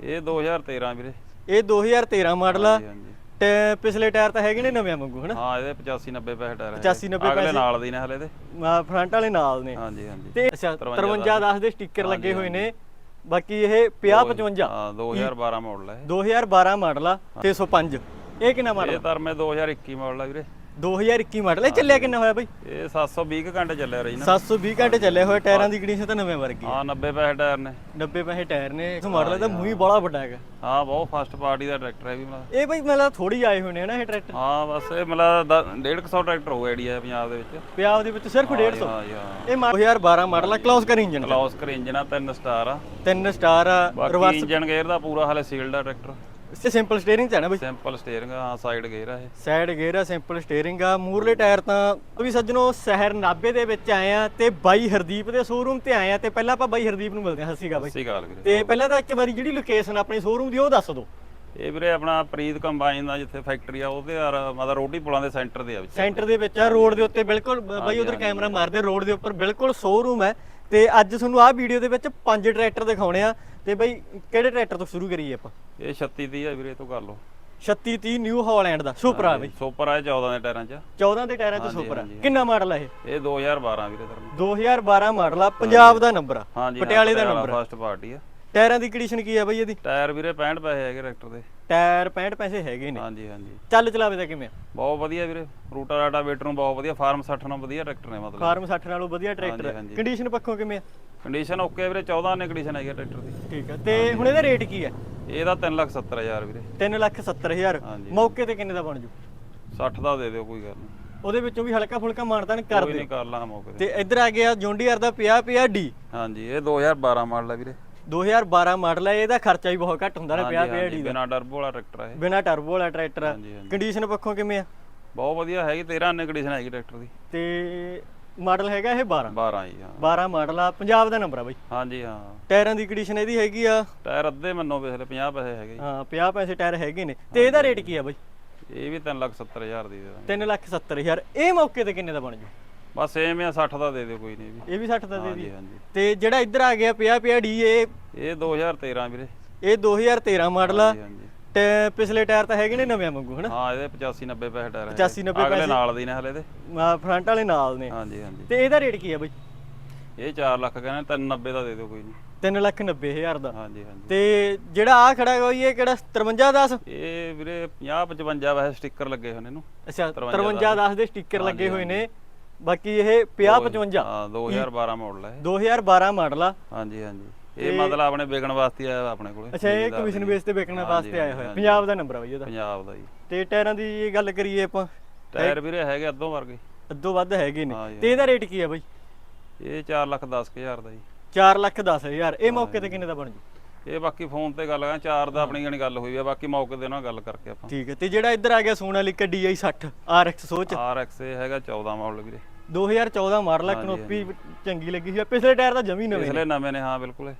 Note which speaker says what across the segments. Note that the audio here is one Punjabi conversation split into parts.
Speaker 1: ਇਹ 2013 ਵੀਰੇ।
Speaker 2: ਇਹ 2013 ਮਾਡਲ ਆ।
Speaker 1: ਹਾਂਜੀ, ਹਾਂਜੀ।
Speaker 2: ਤੇ ਪਿਛਲੇ ਟਾਇਰ ਤਾਂ ਹੈਗੇ ਨੇ ਨਵੇਂ ਵਾਂਗੂ ਹਨਾ?
Speaker 1: ਹਾਂ ਇਹਦੇ 85 90 ਪੈਸੇ ਟਾਇਰ
Speaker 2: 85 90
Speaker 1: ਅਗਲੇ
Speaker 2: ਪੈਸੇ।
Speaker 1: ਨਾਲ ਦੀ ਨੇ ਹਲੇ ਤੇ।
Speaker 2: ਫਰੰਟ ਵਾਲੇ ਨਾਲ ਨੇ।
Speaker 1: ਹਾਂਜੀ ਹਾਂਜੀ।
Speaker 2: ਤੇ ਅੱਛਾ
Speaker 1: 53
Speaker 2: 53 10 ਦੇ ਸਟicker ਲੱਗੇ ਹੋਏ ਨੇ। ਬਾਕੀ ਇਹ 50 55
Speaker 1: ਹਾਂ 2012 ਮਾਡਲ ਹੈ
Speaker 2: 2012 ਮਾਡਲ ਆ 605 ਇਹ ਕਿੰਨਾ ਮਾਡਲ
Speaker 1: ਇਹ ਤਾਂ ਮੈਂ 2021 ਮਾਡਲ ਆ ਵੀਰੇ।
Speaker 2: 2021 ਮਾਡਲ ਇਹ ਚੱਲਿਆ ਕਿੰਨਾ ਹੋਇਆ ਬਾਈ?
Speaker 1: ਇਹ 720 ਕੁ ਘੰਟੇ ਚੱਲਿਆ ਰਹੀ ਨਾ।
Speaker 2: 720 ਘੰਟੇ ਚੱਲੇ ਹੋਏ ਟਾਇਰਾਂ ਦੀ ਕੰਡੀਸ਼ਨ ਤਾਂ ਨਵੇਂ ਵਰਗੀ
Speaker 1: ਹਾਂ 90 ਪੈਸੇ ਟਾਇਰ ਨੇ।
Speaker 2: 90 ਪੈਸੇ ਟਾਇਰ ਨੇ ਇਸ ਮਾਡਲ ਦਾ ਮੂੰਹ ਹੀ ਬੜਾ ਵੱਡਾ ਹੈਗਾ।
Speaker 1: ਹਾਂ ਬਹੁਤ ਫਸਟ ਪਾਰਟੀ ਦਾ ਟਰੈਕਟਰ ਹੈ ਵੀ ਮਤਲਬ।
Speaker 2: ਇਹ ਬਾਈ ਮਤਲਬ ਥੋੜੀ ਆਏ ਹੋਏ ਨੇ ਨਾ ਇਹ ਟਰੈਕਟਰ
Speaker 1: ਹਾਂ ਬਸ ਇਹ ਮਤਲਬ 150 ਟਰੈਕਟਰ ਹੋ ਆਈਡੀਆ ਪੰਜਾਬ ਦੇ ਵਿੱਚ।
Speaker 2: ਪੰਜਾਬ ਦੇ ਵਿੱਚ ਸਿਰਫ 150
Speaker 1: ਹਾਂ ਜੀ, ਹਾਂ।
Speaker 2: ਇਹ ਮਾਡਲ 2012 ਮਾਡਲ ਆ ਕਲੌਸ ਕਰ ਇੰਜਨ
Speaker 1: ਕਲੌਸ ਕਰ ਇੰਜਨ ਆ 3 ਸਟਾਰ ਆ।
Speaker 2: ਤਿੰਨ ਸਟਾਰ ਆ
Speaker 1: ਬਾਕੀ ਇੰਜਨ ਗੇਅਰ ਦਾ ਪੂਰਾ ਹਲੇ ਸੀਲਡ ਆ ਟਰੈਕਟਰ
Speaker 2: ਤੇ ਸਿੰਪਲ ਸਟੀਅਰਿੰਗ ਚ ਹੈ ਨਾ ਬਾਈ?
Speaker 1: ਸਿੰਪਲ ਸਟੀਅਰਿੰਗ ਹਾਂ ਸਾਈਡ ਗੇਅਰ ਆ ਇਹ।
Speaker 2: ਸਾਈਡ ਗੇਅਰ ਆ ਸਿੰਪਲ ਸਟੀਅਰਿੰਗ ਆ। ਮੂਰਲੇ ਟਾਇਰ ਤਾਂ ਉਹ ਵੀ ਸੱਜਣੋ ਸ਼ਹਿਰ ਨਾਬੇ ਦੇ ਵਿੱਚ ਆਏ ਆ ਤੇ ਬਾਈ ਹਰਦੀਪ ਦੇ ਸ਼ੋਰੂਮ ਤੇ ਆਏ ਆ ਤੇ ਪਹਿਲਾਂ ਆਪਾਂ ਬਾਈ ਹਰਦੀਪ ਨੂੰ ਮਿਲਦੇ ਹਾਂ ਸ਼੍ਰੀ ਅਕਾਲ ਬਾਈ।
Speaker 1: ਸਹੀ ਗੱਲ ਵੀਰੇ।
Speaker 2: ਤੇ ਪਹਿਲਾਂ ਤਾਂ ਇੱਕ ਵਾਰੀ ਜਿਹੜੀ ਲੋਕੇਸ਼ਨ ਆਪਣੀ ਸ਼ੋਰੂਮ ਦੀ ਉਹ ਦੱਸ ਦਿਓ।
Speaker 1: ਇਹ ਵੀਰੇ ਆਪਣਾ ਪ੍ਰੀਤ ਕੰਬਾਈਨ ਦਾ ਜਿੱਥੇ ਫੈਕਟਰੀ ਆ ਉਹਦੇ ਯਾਰ ਮਤਲਬ ਰੋਟੀ ਪੁਲਾਂ ਦੇ ਸੈਂਟਰ ਦੇ ਆ ਵਿੱਚ।
Speaker 2: ਸੈਂਟਰ ਦੇ ਵਿੱਚ ਆ ਰੋਡ ਦੇ ਉੱਤੇ ਬਿਲਕੁਲ ਬਾਈ ਉਧਰ ਕੈਮਰਾ ਮਾਰਦੇ ਰੋਡ ਦੇ ਉੱਪਰ ਬਿਲਕੁਲ ਸ਼ੋਰੂਮ ਹੈ। ਤੇ ਅੱਜ ਤੁਹਾਨੂੰ ਆਹ ਵੀਡੀਓ ਦੇ ਵਿੱਚ ਪੰਜ ਟਰੈਕਟਰ ਦਿਖਾਉਣੇ ਆ ਤੇ ਬਾਈ ਕਿਹੜੇ ਟਰੈਕਟਰ ਤੋਂ ਸ਼ੁਰੂ ਕਰੀਏ ਆਪਾਂ?
Speaker 1: ਇਹ 36 ਦੀ ਆ ਵੀਰੇ ਤੋਂ ਕਰ ਲਓ।
Speaker 2: 3630 ਨਿਊ ਹਾਲੈਂਡ ਦਾ ਸੁਪਰ ਆ ਬਾਈ।
Speaker 1: ਸੁਪਰ ਆ ਇਹ 14 ਦੇ ਟਾਇਰਾਂ 'ਚ।
Speaker 2: 14 ਦੇ ਟਾਇਰਾਂ 'ਚ ਸੁਪਰ ਆ ਕਿੰਨਾ ਮਾਡਲ ਆ ਇਹ?
Speaker 1: ਇਹ 2012 ਵੀਰੇ ਤੇਰਾ
Speaker 2: 2012 ਮਾਡਲ ਆ ਪੰਜਾਬ ਦਾ ਨੰਬਰ ਆ ਪਟਿਆਲੇ ਦਾ ਨੰਬਰ
Speaker 1: ਫਸਟ ਪਾਰਟੀ ਆ।
Speaker 2: ਟਾਇਰਾਂ ਦੀ ਕੰਡੀਸ਼ਨ ਕੀ ਆ ਬਾਈ ਇਹਦੀ?
Speaker 1: ਟਾਇਰ ਵੀਰੇ 65 ਪੈਸੇ ਹੈਗੇ ਟਰੈਕਟਰ ਦੇ।
Speaker 2: ਟਾਇਰ 65 ਪੈਸੇ ਹੈਗੇ ਨੇ।
Speaker 1: ਹਾਂਜੀ ਹਾਂਜੀ।
Speaker 2: ਚੱਲ ਚਲਾਵੇ ਦਾ ਕਿਵੇਂ
Speaker 1: ਬਹੁਤ ਵਧੀਆ ਵੀਰੇ। ਰੂਟਾ ਰਾਟਾ ਵੇਟਰ ਨੂੰ ਬਹੁਤ ਵਧੀਆ। ਫਾਰਮ 60 ਨਾਲ ਵਧੀਆ ਟਰੈਕਟਰ ਨੇ ਮਤਲਬ।
Speaker 2: ਫਾਰਮ 60 ਨਾਲੋਂ ਵਧੀਆ ਟਰੈਕਟਰ।
Speaker 1: ਹਾਂਜੀ।
Speaker 2: ਕੰਡੀਸ਼ਨ ਪੱਖੋਂ ਕਿਵੇਂ ਆ?
Speaker 1: ਕੰਡੀਸ਼ਨ ਓਕੇ ਵੀਰੇ। 14 ਨੇ ਕੰਡੀਸ਼ਨ ਹੈਗੀ ਆ ਟਰੈਕਟਰ ਦੀ।
Speaker 2: ਠੀਕ ਆ। ਤੇ ਹੁਣ ਇਹਦਾ ਰੇਟ ਕੀ ਆ?
Speaker 1: ਇਹਦਾ 370000 ਵੀਰੇ।
Speaker 2: 3 ਲੱਖ 70 ਹਜ਼ਾਰ।
Speaker 1: ਹਾਂਜੀ।
Speaker 2: ਮੌਕੇ ਤੇ ਕਿੰਨੇ ਦਾ ਬਣ ਜੂ?
Speaker 1: 60 ਦਾ ਦੇ ਦਿਓ ਕੋਈ ਗੱਲ ਨਹੀਂ।
Speaker 2: ਉਹਦੇ ਵਿੱਚੋਂ ਵੀ ਹਲਕਾ ਫੁਲਕਾ ਮਾਨਤਾਨ ਕਰ
Speaker 1: ਕੋਈ
Speaker 2: ਦਿਓ।
Speaker 1: ਨਹੀਂ ਕਰ ਲਾਂਗਾ ਮੌਕੇ ਤੇ।
Speaker 2: ਤੇ ਇੱਧਰ ਆ ਗਿਆ ਜੌਂਡੀਆਰ ਦਾ 50 50 ਡੀ।
Speaker 1: ਹਾਂਜੀ ਇਹ 2012 ਮਾਡਲ ਹੈ ਵੀਰੇ।
Speaker 2: 2012 ਮਾਡਲ ਹੈ ਇਹਦਾ ਖਰਚਾ ਵੀ ਬਹੁਤ ਘੱਟ ਹੁੰਦਾ ਨਾ 50 50 ਡੀ ਦਾ।
Speaker 1: ਬਿਨਾ ਟਰਬੋ ਵਾਲਾ ਟਰੈਕਟਰ ਹੈ।
Speaker 2: ਬਿਨਾ ਟਰਬੋ ਵਾਲਾ ਟਰੈਕਟਰ ਆ।
Speaker 1: ਹਾਂਜੀ ਹਾਂਜੀ।
Speaker 2: ਕੰਡੀਸ਼ਨ ਪੱਖੋਂ ਕਿਵੇਂ ਆ?
Speaker 1: ਬਹੁਤ ਵਧੀਆ ਹੈਗੀ 13 ਨੇ ਕੰਡੀਸ਼ਨ ਹੈਗੀ ਟਰੈਕਟਰ ਦੀ।
Speaker 2: ਤੇ ਮਾਡਲ ਹੈਗਾ ਇਹ 12
Speaker 1: 12 ਜੀ ਹਾਂ।
Speaker 2: 12 ਮਾਡਲ ਆ ਪੰਜਾਬ ਦਾ ਨੰਬਰ ਆ ਬਾਈ।
Speaker 1: ਹਾਂਜੀ ਹਾਂ।
Speaker 2: ਟਾਇਰਾਂ ਦੀ ਕੰਡੀਸ਼ਨ ਇਹਦੀ ਹੈਗੀ ਆ?
Speaker 1: ਟਾਇਰ ਅੱਧੇ ਮੰਨੋ ਵੇਖਲੇ 50 ਪੈਸੇ ਹੈਗੇ।
Speaker 2: ਹਾਂ 50 ਪੈਸੇ ਟਾਇਰ ਹੈਗੇ ਨੇ। ਤੇ ਇਹਦਾ ਰੇਟ ਕੀ ਆ ਬਾਈ?
Speaker 1: ਇਹ ਵੀ 370000 ਦੀ ਦੇ ਦਾਂਗੇ।
Speaker 2: 3 ਲੱਖ 70 ਹਜ਼ਾਰ। ਇਹ ਮੌਕੇ ਤੇ ਕਿੰਨੇ ਦਾ ਬਣ ਜੂ?
Speaker 1: ਬਸ ਐਵੇਂ ਆ 60 ਦਾ ਦੇ ਦਿਓ ਕੋਈ ਨਹੀਂ ਵੀ
Speaker 2: ਇਹ ਵੀ 60 ਦਾ ਦੇ ਦੀ
Speaker 1: ਹਾਂਜੀ ਹਾਂਜੀ।
Speaker 2: ਤੇ ਜਿਹੜਾ ਇੱਧਰ ਆ ਗਿਆ 50 50 ਡੀ ਇਹ
Speaker 1: ਇਹ 2013 ਵੀਰੇ।
Speaker 2: ਇਹ 2013 ਮਾਡਲ ਆ।
Speaker 1: ਹਾਂਜੀ ਹਾਂਜੀ।
Speaker 2: ਤੇ ਪਿਛਲੇ ਟਾਇਰ ਤਾਂ ਹੈਗੇ ਨੇ ਨਵੇਂ ਵਾਂਗੂ ਹਨਾ?
Speaker 1: ਹਾਂ ਇਹਦੇ 85 90 ਪੈਸੇ ਟਾਇਰ ਹੈਗੇ।
Speaker 2: 85 90
Speaker 1: ਅਗਲੇ ਨਾਲ ਦੀ ਨੇ ਹਲੇ ਤੇ।
Speaker 2: ਫਰੰਟ ਵਾਲੇ ਨਾਲ ਨੇ।
Speaker 1: ਹਾਂਜੀ ਹਾਂਜੀ।
Speaker 2: ਤੇ ਇਹਦਾ ਰੇਟ ਕੀ ਆ ਬਾਈ?
Speaker 1: ਇਹ 4 ਲੱਖ ਕਹਿੰਦੇ 390 ਦਾ ਦੇ ਦਿਓ ਕੋਈ ਨਹੀਂ।
Speaker 2: 3 ਲੱਖ 90 ਹਜ਼ਾਰ ਦਾ।
Speaker 1: ਹਾਂਜੀ ਹਾਂਜੀ।
Speaker 2: ਤੇ ਜਿਹੜਾ ਆ ਖੜਾ ਹੈਗਾ ਜੀ, ਇਹ ਕਿਹੜਾ 53 10
Speaker 1: ਇਹ ਵੀਰੇ 50 55 ਵੈਸੇ ਸਟicker ਲੱਗੇ ਨੇ ਇਹਨੂੰ।
Speaker 2: ਅੱਛਾ
Speaker 1: 53
Speaker 2: 53 10 ਦੇ ਸਟicker ਲੱਗੇ ਹੋਏ ਨੇ। ਬਾਕੀ ਇਹ 50 55
Speaker 1: ਹਾਂ 2012 ਮਾਡਲ ਹੈ
Speaker 2: 2012 ਮਾਡਲ ਆ
Speaker 1: ਇਹ। ਹਾਂਜੀ ਹਾਂਜੀ। ਇਹ ਮਤਲਬ ਆਪਣੇ ਵਿਕਣ ਵਾਸਤੇ ਆਇਆ ਆਪਣੇ ਕੋਲੇ।
Speaker 2: ਅੱਛਾ ਇਹ ਕਮਿਸ਼ਨ ਬੇਸ ਤੇ ਵੇਚਣ ਵਾਸਤੇ ਆਇਆ ਹੋਇਆ। ਪੰਜਾਬ ਦਾ ਨੰਬਰ ਆ ਬਾਈ ਇਹਦਾ।
Speaker 1: ਪੰਜਾਬ ਦਾ ਜੀ।
Speaker 2: ਤੇ ਟਾਇਰਾਂ ਦੀ ਗੱਲ ਕਰੀਏ ਆਪਾਂ।
Speaker 1: ਟਾਇਰ ਵੀਰੇ ਹੈਗੇ ਅੱਧੋਂ ਵਰਗੇ
Speaker 2: ਅੱਧੋ ਵੱਧ ਹੈਗੇ ਨੇ। ਤੇ ਇਹਦਾ ਰੇਟ ਕੀ ਆ ਬਾਈ?
Speaker 1: ਇਹ 4 ਲੱਖ 10 ਕੁ ਹਜ਼ਾਰ ਦਾ ਜੀ।
Speaker 2: 4 ਲੱਖ 10 ਹਜ਼ਾਰ। ਇਹ ਮੌਕੇ ਤੇ ਕਿੰਨੇ ਦਾ ਬਣ ਜੂ?
Speaker 1: ਇਹ ਬਾਕੀ ਫੋਨ ਤੇ ਗੱਲ ਕਰਾਂ ਚਾਰ ਦਾ ਆਪਣੀ ਗਣੀ ਗੱਲ ਹੋਈ ਆ। ਬਾਕੀ ਮੌਕੇ ਤੇ ਨਾਲ ਗੱਲ ਕਰਕੇ ਆਪਾਂ।
Speaker 2: ਠੀਕ ਹੈ। ਤੇ ਜਿਹੜਾ ਇੱਧਰ ਆ ਗਿਆ ਸੋਨਾਲੀਕਾ DI 60 RX ਸੋਚ।
Speaker 1: RX ਇਹ ਹੈਗਾ 14 ਮਾਡਲ ਵੀਰੇ।
Speaker 2: 2014 ਮਾਡਲ ਕਨੋਪੀ ਚੰਗੀ ਲੱਗੀ ਸੀ ਪਿਛਲੇ ਟਾਇਰ ਤਾਂ ਜਮੀ ਨਵੇਂ
Speaker 1: ਪਿਛਲੇ ਨਵੇਂ ਨੇ ਹਾਂ ਬਿਲਕੁਲ।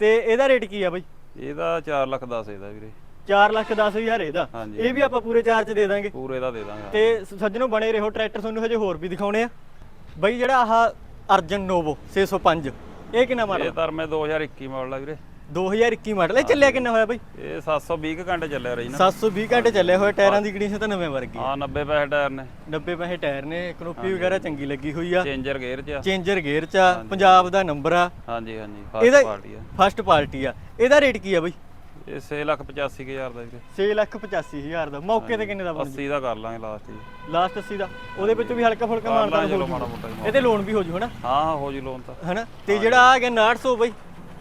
Speaker 2: ਤੇ ਇਹਦਾ ਰੇਟ ਕੀ ਆ ਬਾਈ?
Speaker 1: ਇਹਦਾ 4 ਲੱਖ 10 ਇਹਦਾ ਵੀਰੇ।
Speaker 2: 4 ਲੱਖ 10 ਹਜ਼ਾਰ ਇਹਦਾ। ਇਹ ਵੀ ਆਪਾਂ ਪੂਰੇ ਚਾਰ ਚ ਦੇ ਦਾਂਗੇ।
Speaker 1: ਪੂਰੇ ਦਾ ਦੇ ਦਾਂਗਾ
Speaker 2: ਤੇ ਸੱਜਣੋ ਬਣੇ ਰਹੋ ਟਰੈਕਟਰ ਤੁਹਾਨੂੰ ਹਜੇ ਹੋਰ ਵੀ ਦਿਖਾਉਣੇ ਆ। ਬਾਈ ਜਿਹੜਾ ਆਹ ਅਰਜਨ ਨੋਵੋ 605 ਇਹ ਕਿੰਨਾ ਮਾਡਲ?
Speaker 1: ਇਹ ਤਾਂ ਮੈਂ 2021 ਮਾਡਲ ਆ ਵੀਰੇ।
Speaker 2: 2021 ਮਾਡਲ ਇਹ ਚੱਲਿਆ ਕਿੰਨਾ ਹੋਇਆ ਬਾਈ?
Speaker 1: ਇਹ 720 ਕੁ ਘੰਟੇ ਚੱਲਿਆ ਰਹੀ ਨਾ।
Speaker 2: 720 ਘੰਟੇ ਚੱਲੇ ਹੋਏ ਟਾਇਰਾਂ ਦੀ ਕੰਡੀਸ਼ਨ ਤਾਂ ਨਵੇਂ ਵਰਗੀ
Speaker 1: ਹਾਂ 90 ਪੈਸੇ ਟਾਇਰ ਨੇ।
Speaker 2: 90 ਪੈਸੇ ਟਾਇਰ ਨੇ ਕਨੋਪੀ ਵਗੈਰਾ ਚੰਗੀ ਲੱਗੀ ਹੋਈ ਆ।
Speaker 1: ਚੇਂਜਰ ਗੇਅਰ ਚ ਆ।
Speaker 2: ਚੇਂਜਰ ਗੇਅਰ ਚ ਆ ਪੰਜਾਬ ਦਾ ਨੰਬਰ ਆ।
Speaker 1: ਹਾਂਜੀ ਹਾਂਜੀ
Speaker 2: ਇਹਦਾ-
Speaker 1: ਫਸਟ ਪਾਰਟੀ ਆ।
Speaker 2: ਫਸਟ ਪਾਰਟੀ ਆ। ਇਹਦਾ ਰੇਟ ਕੀ ਆ ਬਾਈ?
Speaker 1: ਇਹ 6 ਲੱਖ 85 ਕੁ ਹਜ਼ਾਰ ਦਾ ਵੀਰੇ
Speaker 2: 6 ਲੱਖ 85 ਹਜ਼ਾਰ ਦਾ। ਮੌਕੇ ਤੇ ਕਿੰਨੇ ਦਾ ਬਣ
Speaker 1: 80 ਦਾ ਕਰ ਲਾਂਗੇ ਲਾਸਟ ਜੀ।
Speaker 2: ਲਾਸਟ 80 ਦਾ। ਉਹਦੇ ਵਿੱਚੋਂ ਵੀ ਹਲਕਾ ਫੁਲਕਾ ਮਾਨਤਾ ਹੋ
Speaker 1: ਚਲੋ
Speaker 2: ਜੂ।
Speaker 1: ਮਾੜਾ ਮੋਟਾ ਜੀ।
Speaker 2: ਇਹ ਤੇ ਲੋਨ ਵੀ ਹੋ ਜੂ ਹਨਾ?
Speaker 1: ਹਾਂ ਹਾਂ ਹੋ ਜੀ ਲੋਨ ਤਾਂ।
Speaker 2: ਹਨਾ? ਤੇ ਜਿਹੜਾ ਆ ਗਿਆ 900 ਬਾਈ।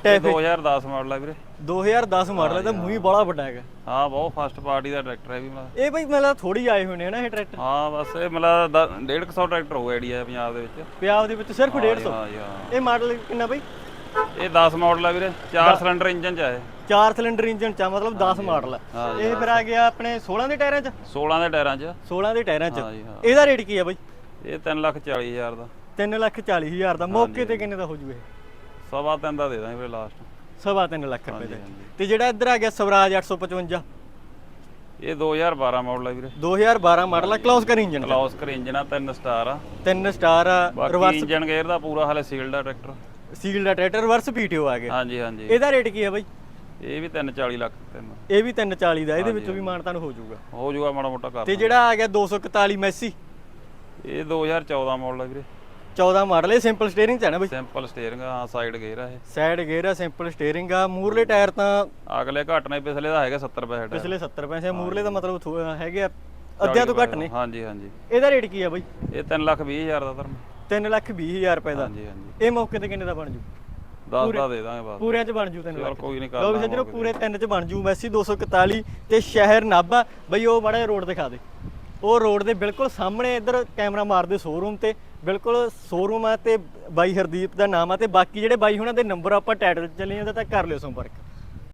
Speaker 1: ਇਹ
Speaker 2: ਟੈਫੇ
Speaker 1: 2010 ਮਾਡਲ ਆ ਵੀਰੇ।
Speaker 2: 2010 ਮਾਡਲ ਮੂੰਹ ਹੀ ਬੜਾ ਵੱਡਾ ਹੈਗਾ।
Speaker 1: ਹਾਂ ਬਹੁਤ ਫਸਟ ਪਾਰਟੀ ਦਾ ਟਰੈਕਟਰ ਹੈ ਵੀ ਮਤਲਬ।
Speaker 2: ਇਹ ਬਾਈ ਮਤਲਬ ਥੋੜੀ ਆਏ ਹੋਏ ਨੇ ਨਾ ਇਹ ਟਰੈਕਟਰ
Speaker 1: ਹਾਂ ਬਸ ਇਹ ਮਤਲਬ 150 ਟਰੈਕਟਰ ਹੋ ਆਈਡੀਆ ਪੰਜਾਬ ਦੇ ਵਿੱਚ।
Speaker 2: ਪੰਜਾਬ ਦੇ ਵਿੱਚ ਸਿਰਫ 150
Speaker 1: ਹਾਂ ਜੀ ਹਾਂ।
Speaker 2: ਇਹ ਮਾਡਲ ਕਿੰਨਾ ਬਾਈ?
Speaker 1: ਇਹ 10 ਮਾਡਲ ਆ ਵੀਰੇ 4 ਸਿਲੰਡਰ ਇੰਜਨ ਚ ਆ ਇਹ।
Speaker 2: 4 ਸਿਲੰਡਰ ਇੰਜਨ ਚ ਆ, ਮਤਲਬ 10 ਮਾਡਲ ਆ। ਇਹ ਫਿਰ ਆ ਗਿਆ ਆਪਣੇ 16 ਦੇ ਟਾਇਰਾਂ ਚ?
Speaker 1: 16 ਦੇ ਟਾਇਰਾਂ ਚ।
Speaker 2: 16 ਦੇ ਟਾਇਰਾਂ ਚ।
Speaker 1: ਹਾਂ ਜੀ ਹਾਂ।
Speaker 2: ਇਹਦਾ ਰੇਟ ਕੀ ਆ ਬਾਈ?
Speaker 1: ਇਹ 3 ਲੱਖ 40 ਹਜ਼ਾਰ ਦਾ।
Speaker 2: 3 ਲੱਖ 40 ਹਜ਼ਾਰ ਦਾ। ਮੌਕੇ ਤੇ ਕਿੰਨੇ ਦਾ ਹੋ ਜੂ ਇਹ?
Speaker 1: ਸਵਾ ਤਿੰਨ ਦਾ ਦੇ ਦਾਂਗੇ ਵੀਰੇ ਲਾਸਟ
Speaker 2: ਸਵਾ ਤਿੰਨ ਲੱਖ ਰੁਪਏ ਦਾ।
Speaker 1: ਹਾਂਜੀ।
Speaker 2: ਤੇ ਜਿਹੜਾ ਇੱਧਰ ਆ ਗਿਆ ਸਵਰਾਜ 855
Speaker 1: ਇਹ 2012 ਮਾਡਲ ਆ ਵੀਰੇ।
Speaker 2: 2012 ਮਾਡਲ ਆ। ਕਲੌਸ ਕਰ ਇੰਜਨ
Speaker 1: ਕਲੌਸ ਕਰ ਇੰਜਨ ਆ 3 ਸਟਾਰ ਆ।
Speaker 2: ਤਿੰਨ ਸਟਾਰ ਆ
Speaker 1: ਬਾਕੀ
Speaker 2: ਰਿਵਰਸ
Speaker 1: ਇੰਜਨ ਗੇਅਰ ਦਾ ਪੂਰਾ ਹਲੇ ਸੀਲਡ ਆ ਟਰੈਕਟਰ
Speaker 2: ਸੀਲ ਦਾ ਟਰੈਕਟਰ ਰਿਵਰਸ ਪੀਟੀਓ ਆ ਗਿਆ
Speaker 1: ਹਾਂਜੀ ਹਾਂਜੀ।
Speaker 2: ਇਹਦਾ ਰੇਟ ਕੀ ਆ ਬਾਈ?
Speaker 1: ਇਹ ਵੀ 340 ਲੱਖ ਤਿੰਨ।
Speaker 2: ਇਹ ਵੀ 340 ਦਾ ਇਹਦੇ ਵਿੱਚੋਂ ਵੀ ਮਾਨਤਾਨ ਹੋ ਜਾਊਗਾ।
Speaker 1: ਹੋ ਜਾਊਗਾ ਮਾੜਾ ਮੋਟਾ ਕਰ
Speaker 2: ਤੇ ਜਿਹੜਾ ਆ ਗਿਆ 241 ਮੈਸੀ?
Speaker 1: ਇਹ 2014 ਮਾਡਲ ਹੈ ਵੀਰੇ।
Speaker 2: 14 ਮਾਡਲ ਇਹ ਸਿੰਪਲ ਸਟੀਅਰਿੰਗ ਚ ਹੈ ਨਾ ਬਈ?
Speaker 1: ਸਿੰਪਲ ਸਟੀਅਰਿੰਗ ਆ ਸਾਈਡ ਗੇਅਰ ਆ ਇਹ।
Speaker 2: ਸਾਈਡ ਗੇਅਰ ਆ ਸਿੰਪਲ ਸਟੀਅਰਿੰਗ ਆ। ਮੂਰਲੇ ਟਾਇਰ ਤਾਂ
Speaker 1: ਅਗਲੇ ਘੱਟ ਨੇ ਪਿਛਲੇ ਦਾ ਹੈਗਾ 70 ਪੈਸੇ ਦਾ
Speaker 2: ਪਿਛਲੇ 70 ਪੈਸੇ ਮੂਰਲੇ ਦਾ ਮਤਲਬ ਥੋ- ਹੈਗੇ ਆ ਅੱਧਿਆਂ ਤੋਂ ਘੱਟ ਨੇ।
Speaker 1: ਹਾਂਜੀ ਹਾਂਜੀ।
Speaker 2: ਇਹਦਾ ਰੇਟ ਕੀ ਆ ਬਈ?
Speaker 1: ਇਹ 3 ਲੱਖ 20 ਹਜ਼ਾਰ ਦਾ ਧਰਮ।
Speaker 2: 3 ਲੱਖ 20 ਹਜ਼ਾਰ ਰੁਪਏ ਦਾ।
Speaker 1: ਹਾਂਜੀ ਹਾਂਜੀ।
Speaker 2: ਇਹ ਮੌਕੇ ਤੇ ਕਿੰਨੇ ਦਾ ਬਣ ਜੂ?
Speaker 1: 10 ਦਾ ਦੇ ਦਾਂਗੇ ਬਸ।
Speaker 2: ਪੂਰਿਆਂ ਚ ਬਣ ਜੂ 3
Speaker 1: ਚਲ
Speaker 2: ਲੱਖ।
Speaker 1: ਕੋਈ ਨਹੀਂ ਕਰ
Speaker 2: ਲੋ ਵੀ ਸੱਜਣੋ ਪੂਰੇ 3 ਚ ਬਣ ਜੂ। ਮੈਸੀ 241 ਤੇ ਸ਼ਹਿਰ ਨਾਭਾ। ਬਈ ਉਹ ਮਾੜਾ ਰੋਡ ਦਿਖਾ ਦੇ। ਉਹ ਰੋਡ ਦੇ ਬਿਲਕੁਲ ਸਾਹਮਣੇ ਇੱਧਰ ਕੈਮਰਾ ਮਾਰਦੇ ਸ਼ੋਰੂਮ ਤੇ, ਬਿਲਕੁਲ ਸ਼ੋਰੂਮ ਆ ਤੇ ਬਾਈ ਹਰਦੀਪ ਦਾ ਨਾਮ ਆ ਤੇ ਬਾਕੀ ਜਿਹੜੇ ਬਾਈ ਹੁਣਾਂ ਦੇ ਨੰਬਰ ਆਪਾਂ ਟਾਈਟਲ ਚ ਚੱਲੇ ਜਾਂਦਾ ਤਾਂ ਕਰ ਲਿਓ ਸੰਪਰਕ।